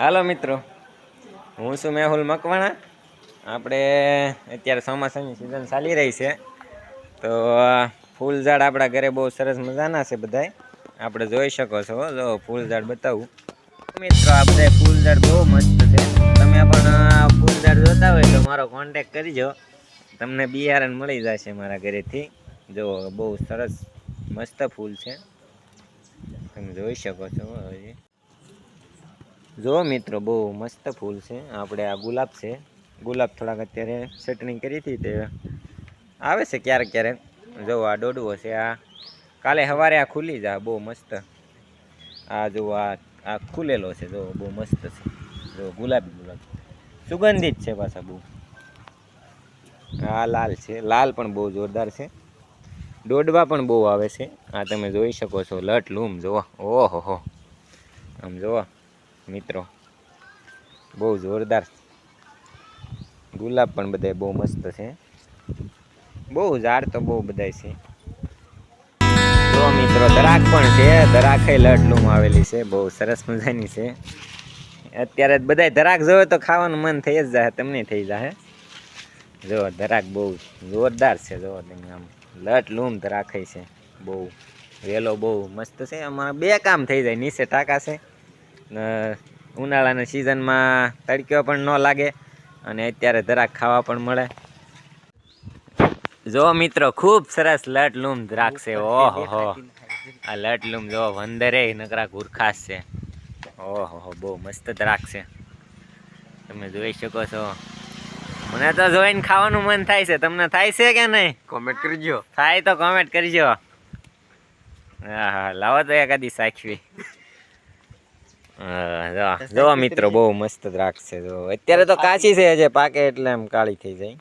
હાલો મિત્રો, હું છું મેહુલ મકવાણા. આપણે અત્યારે ચોમાસાની સિઝન ચાલી રહી છે. તો ફૂલ ઝાડ આપણા ઘરે બહુ સરસ મજાના છે બધાય. આપણે જોઈ શકો છો, જો ફૂલ ઝાડ બતાવું. મિત્રો, આપણે ફૂલ ઝાડ બહુ મસ્ત છે. તમે પણ ફૂલ ઝાડ જોતા હોય તો મારો કોન્ટેક કરજો તમને બિયારણ મળી જશે મારા ઘરેથી. જો, બહુ સરસ મસ્ત ફૂલ છે. તમે જોઈ શકો છો હજી જો મિત્રો, બહુ મસ્ત ફૂલ છે. આપણે આ ગુલાબ છે. ગુલાબ થોડાક અત્યારે સેટનિંગ કરી હતી તે આવે છે ક્યારેક ક્યારેક. જો આ દોડવો છે, આ કાલે સવારે આ ખુલી જા, બહુ મસ્ત. આ જો આ આ ખુલેલો છે, જો બહુ મસ્ત છે. જો ગુલાબી ગુલાબ. સુગંધિત છે પાછા બહુ. આ લાલ છે. લાલ પણ બહુ જોરદાર છે. દોડવા પણ બહુ આવે છે. આ તમે જોઈ શકો છો. લટ લૂમ, જુઓ. ઓહો હો. આમ જુઓ. મિત્રો. બહુ જોરદાર. ગુલાબ પણ બધા બહુ મસ્ત છે. બહુ ઝાડ તો બહુ બધાય છે. જો મિત્રો, દરાક પણ છે. દરાખે લડલું આવેલી છે. બહુ સરસ મજાની છે. અત્યારે બધાય ધરાક જોવે તો ખાવાનું મન થઈ જ જાય તમને થઈ જાય જો ધરાક બહુ જોરદાર છે. જો, તમે આમ લટ લૂમ દરાખે છે. બહુ વેલો બહુ મસ્ત છે. અમારા બે કામ થઈ જાય. નીચે ટાંકા છે. ઉનાળાના સિઝનમાં તડક્યો પણ ન લાગે અને અત્યારે જરાક ખાવા પણ મળે. જો મિત્રો ખૂબ સરસ લટલુમ દ્રાક્ષ છે. ઓહો આ લટલુમ જો વંદરે નકરા ગુરખાસ છે. ઓહો બહુ મસ્ત દ્રાક્ષ છે. તમે જોઈ શકો છો. મને તો જોઈને ખાવાનું મન થાય છે. તમને થાય છે કે નહીં? કોમેન્ટ કરજો. થાય તો કોમેન્ટ કરજો. હા હા લાવો તો એકાદી સાખવી. જો મિત્રો બહુ મસ્ત દ્રાક્ષ છે જો. અત્યારે તો કાચી છે જે પાકે એટલે એમ કાળી થઈ જાય.